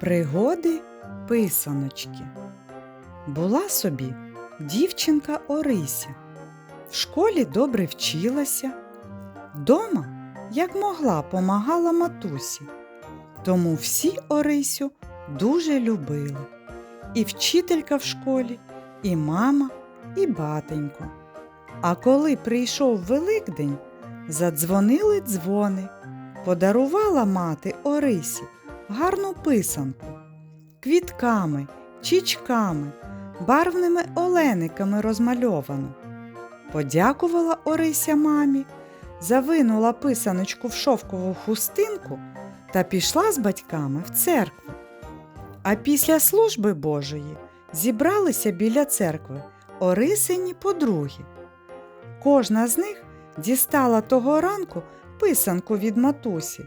Пригоди писаночки. Була собі дівчинка Орися. В школі добре вчилася. Дома, як могла, помагала матусі. Тому всі Орисю дуже любили. І вчителька в школі, і мама, і батенько. А коли прийшов Великдень, задзвонили дзвони, подарувала мати Орисі гарну писанку, квітками, чічками, барвними олениками розмальовано. Подякувала Орися мамі, завинула писаночку в шовкову хустинку та пішла з батьками в церкву. А після служби Божої зібралися біля церкви Орисині подруги. Кожна з них дістала того ранку писанку від матусі,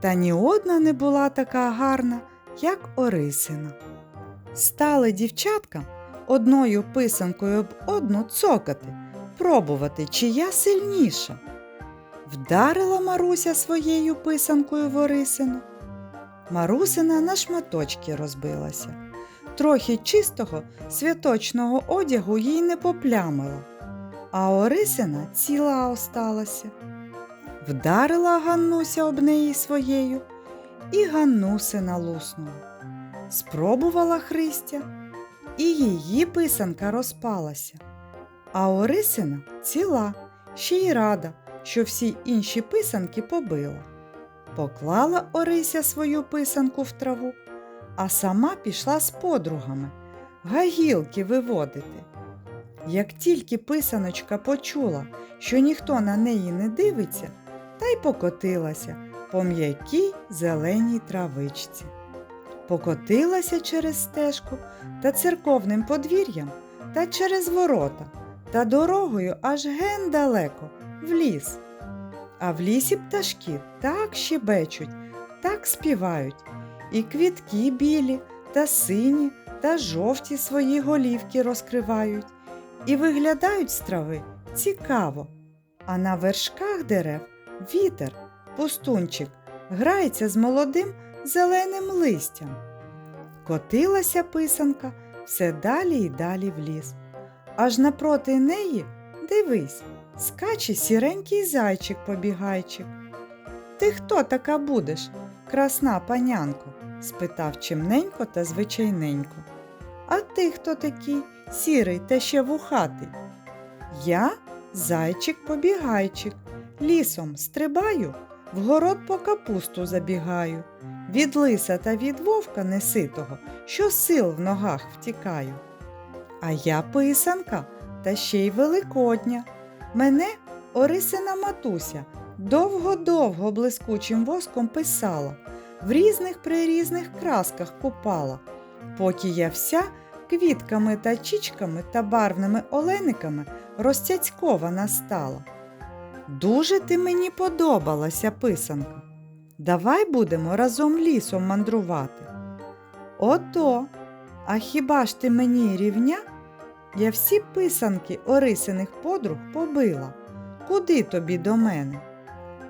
та ні одна не була така гарна, як Орисина. Стали дівчатка одною писанкою об одну цокати, пробувати, чия сильніша. Вдарила Маруся своєю писанкою в Орисину. Марусина на шматочки розбилася. Трохи чистого святочного одягу їй не поплямила, а Орисина ціла осталася. Вдарила Ганнуся об неї своєю, і Ганнусина луснула. Спробувала Христя, і її писанка розпалася. А Орисина ціла, ще й рада, що всі інші писанки побила. Поклала Орися свою писанку в траву, а сама пішла з подругами гагілки виводити. Як тільки писаночка почула, що ніхто на неї не дивиться, та й покотилася по м'якій зеленій травичці. Покотилася через стежку та церковним подвір'ям та через ворота та дорогою аж ген далеко в ліс. А в лісі пташки так щебечуть, так співають, і квітки білі та сині та жовті свої голівки розкривають, і виглядають з трави цікаво, а на вершках дерев вітер, пустунчик, грається з молодим зеленим листям. Котилася писанка все далі й далі в ліс. Аж напроти неї, дивись, скаче сіренький зайчик-побігайчик. Ти хто така будеш, красна панянко? спитав чимненько та звичайненько. А ти хто такий, сірий та ще вухатий? Я зайчик-побігайчик, лісом стрибаю, в город по капусту забігаю. Від лиса та від вовка неситого, що сил в ногах втікаю. А я писанка та ще й великодня. Мене Орисина матуся довго-довго блискучим воском писала, в різних прирізних красках купала, поки я вся квітками та чічками та барвними олениками розцяцькована стала. Дуже ти мені подобалася, писанка. Давай будемо разом лісом мандрувати. Ото, а хіба ж ти мені рівня? Я всі писанки Орисиних подруг побила. Куди тобі до мене?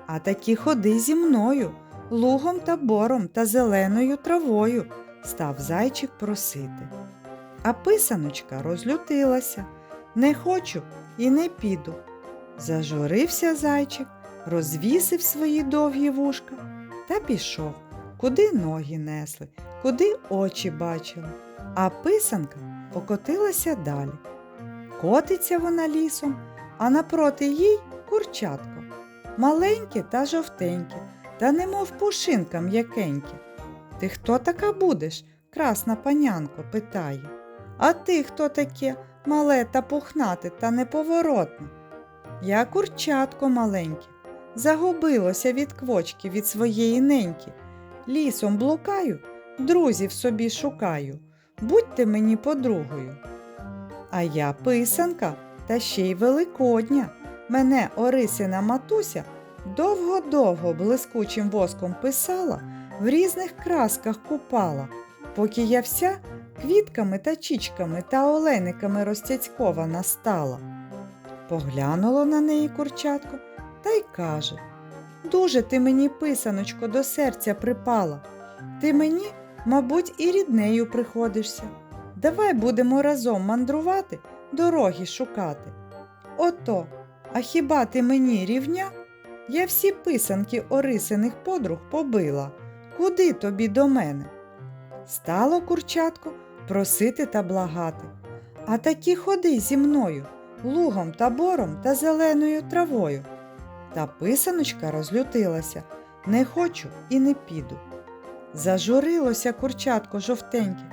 А такі ходи зі мною, лугом та бором та зеленою травою, став зайчик просити. А писаночка розлютилася. Не хочу і не піду. Зажурився зайчик, розвісив свої довгі вушка та пішов, куди ноги несли, куди очі бачили. А писанка покотилася далі. Котиться вона лісом, а напроти їй курчатко. Маленьке та жовтеньке, та немов пушинка м'якеньке. Ти хто така будеш? красна панянко питає. А ти хто таке мале та пухнате та неповоротне? Я курчатко маленьке, загубилося від квочки від своєї неньки. Лісом блукаю, друзів собі шукаю. Будьте мені подругою. А я писанка та ще й великодня. Мене Орисина матуся довго-довго блискучим воском писала, в різних красках купала, поки я вся квітками та чічками та олениками розцяцькована стала. Поглянуло на неї курчатко та й каже Дуже ти мені, писаночко, до серця припала. Ти мені мабуть, і ріднею приходишся. Давай будемо разом мандрувати, дороги шукати. Ото, а хіба ти мені рівня? Я всі писанки орисиних подруг побила. Куди тобі до мене? Стало курчатко просити та благати. А такі ходи зі мною, лугом та бором та зеленою травою. Та писаночка розлютилася. Не хочу і не піду. Зажурилося курчатко жовтеньке,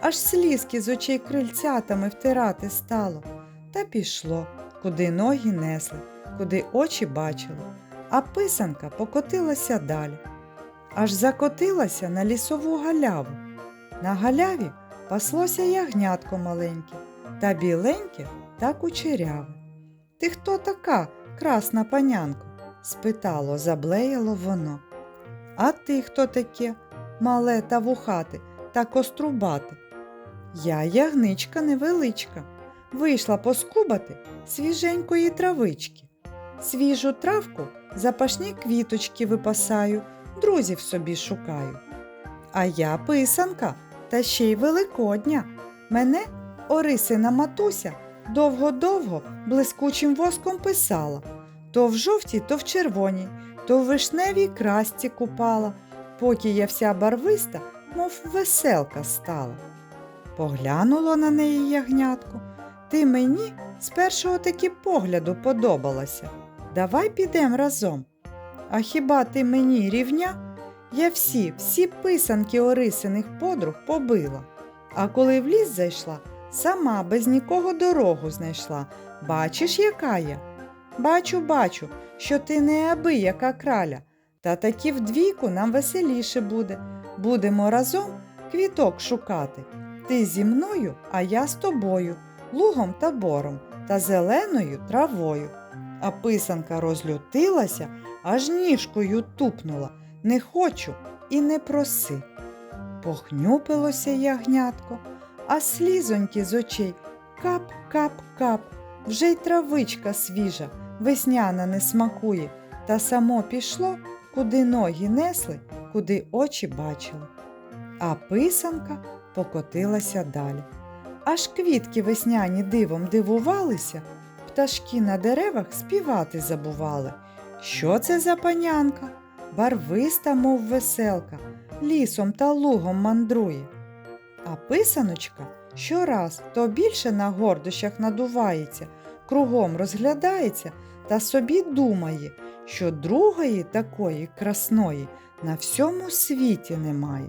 аж слізки з очей крильцятами втирати стало, та пішло, куди ноги несли, куди очі бачили, а писанка покотилася далі. Аж закотилася на лісову галяву. На галяві паслося ягнятко маленьке, та біленьке та кучеряве. Ти хто така, красна панянко? спитало, заблеяло воно. А ти хто таке, мале та вухате та кострубате? Я ягничка невеличка, вийшла поскубати свіженької травички. Свіжу травку запашні квіточки випасаю, друзів собі шукаю. А я писанка, та ще й великодня. Мене Орисина матуся довго-довго блискучим воском писала. То в жовтій, то в червоній, то в вишневій красці купала, поки я вся барвиста, мов веселка стала. Поглянуло на неї ягнятко. Ти мені з першого таки погляду подобалася. Давай підем разом. А хіба ти мені рівня? Я всі, всі писанки Орисиних подруг побила. А коли в ліс зайшла, сама без нікого дорогу знайшла. Бачиш, яка я? Бачу, бачу, що ти неабияка краля, та таки вдвійку нам веселіше буде. Будемо разом квіток шукати. Ти зі мною, а я з тобою, лугом та бором та зеленою травою. А писанка розлютилася, аж ніжкою тупнула. Не хочу і не проси. Похнюпилося ягнятко, а слізоньки з очей кап-кап-кап. Вже й травичка свіжа, весняна не смакує, та само пішло, куди ноги несли, куди очі бачили. А писанка покотилася далі. Аж квітки весняні дивом дивувалися, пташки на деревах співати забували. Що це за панянка? Барвиста, мов веселка, лісом та лугом мандрує. А писаночка щораз то більше на гордощах надувається, кругом розглядається та собі думає, що другої такої красної на всьому світі немає.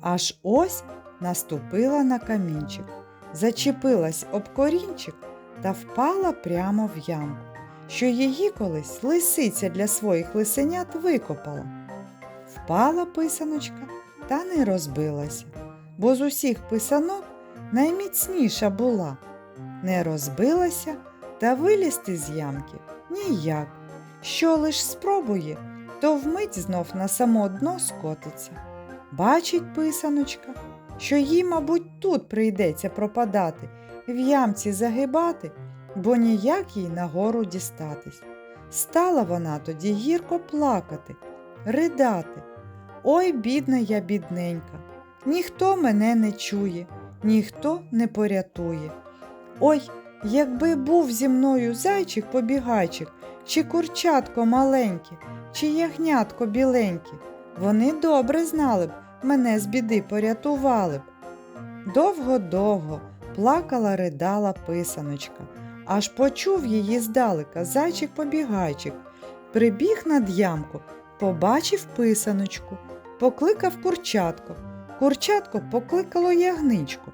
Аж ось наступила на камінчик, зачепилась об корінчик та впала прямо в ямку, що її колись лисиця для своїх лисенят викопала. Впала писаночка та не розбилася, бо з усіх писанок найміцніша була. Не розбилася та вилізти з ямки ніяк. Що лиш спробує, то вмить знов на само дно скотиться. Бачить писаночка, що їй, мабуть, тут прийдеться пропадати, в ямці загибати, бо ніяк їй нагору дістатись. Стала вона тоді гірко плакати, ридати. Ой, бідна я, бідненька, ніхто мене не чує, ніхто не порятує. Ой, якби був зі мною зайчик-побігайчик, чи курчатко маленьке, чи ягнятко біленьке, вони добре знали б, мене з біди порятували б. Довго-довго плакала ридала писаночка, аж почув її здалека зайчик-побігайчик, прибіг над ямку, побачив писаночку, покликав курчатко. Курчатко покликало ягничку.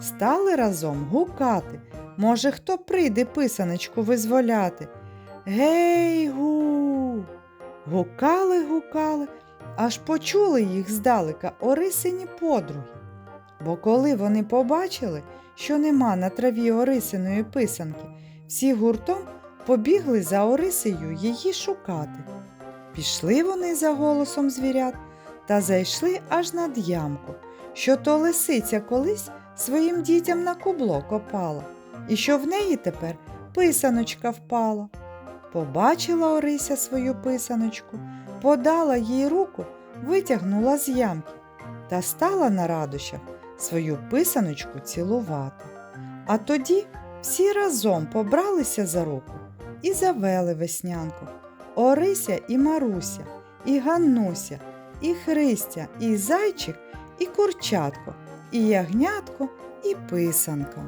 Стали разом гукати. Може, хто прийде писаночку визволяти. Гей гу. Гукали, гукали, аж почули їх здалека Орисині подруги. Бо коли вони побачили, що нема на траві Орисиної писанки, всі гуртом побігли за Орисею її шукати. Пішли вони за голосом звірят та зайшли аж над ямку, що то лисиця колись своїм дітям на кубло копала, і що в неї тепер писаночка впала. Побачила Орися свою писаночку, подала їй руку, витягнула з ямки та стала на радощах свою писаночку цілувати. А тоді всі разом побралися за руку і завели веснянку Орися і Маруся, і Ганнуся, і Христя, і зайчик, і курчатко, і ягнятко, і писанка.